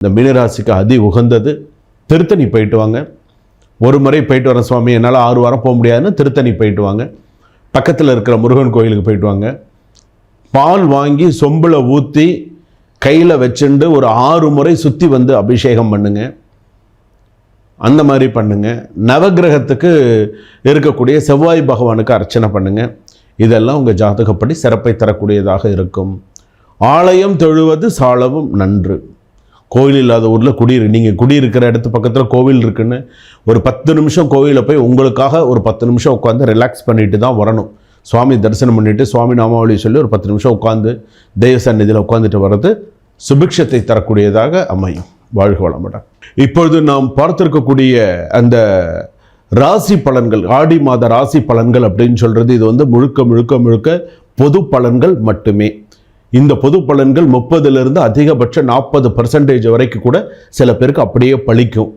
இந்த மீனராசிக்கு அதி உகந்தது. திருத்தணி போயிட்டு வாங்க. ஒரு முறை போயிட்டு வரேன் சுவாமி என்னால் ஆறு வாரம் போக முடியாதுன்னு திருத்தணி போயிட்டு வாங்க. பக்கத்தில் இருக்கிற முருகன் கோயிலுக்கு போயிட்டு வாங்க. பால் வாங்கி சொம்பில் ஊற்றி கையில் வச்சுண்டு ஒரு ஆறு முறை சுற்றி வந்து அபிஷேகம் பண்ணுங்க. அந்த மாதிரி பண்ணுங்க. நவக்கிரகத்துக்கு இருக்கக்கூடிய செவ்வாய் பகவானுக்கு அர்ச்சனை பண்ணுங்க. இதெல்லாம் உங்கள் ஜாதகப்படி சிறப்பை தரக்கூடியதாக இருக்கும். ஆலயம் தொழுவது சாலவும் நன்று. கோவில் இல்லாத ஊரில் குடியிரு. நீங்கள் குடியிருக்கிற இடத்து பக்கத்தில் கோவில் இருக்குன்னு ஒரு பத்து நிமிஷம் கோவிலில் போய் உங்களுக்காக ஒரு பத்து நிமிஷம் உட்காந்து ரிலாக்ஸ் பண்ணிட்டு தான் வரணும். சுவாமி தரிசனம் பண்ணிவிட்டு சுவாமி நாமாவளி சொல்லி ஒரு பத்து நிமிஷம் உட்காந்து தெய்வ சந்நிதியில் உட்காந்துட்டு வர்றது சுபிக்ஷத்தை தரக்கூடியதாக அமையும். வாழ்க வளமுடன் இப்பொழுது நாம் பார்த்திருக்கக்கூடிய அந்த ராசி பலன்கள் ஆடி மாத ராசி பலன்கள் அப்படின்னு சொல்கிறது இது வந்து முழுக்க முழுக்க முழுக்க பொது பலன்கள் மட்டுமே. இந்த பொது பலன்கள் முப்பதுலேருந்து அதிகபட்சம் நாற்பது பர்சன்டேஜ் வரைக்கும் கூட சில பேருக்கு அப்படியே பழிக்கும்.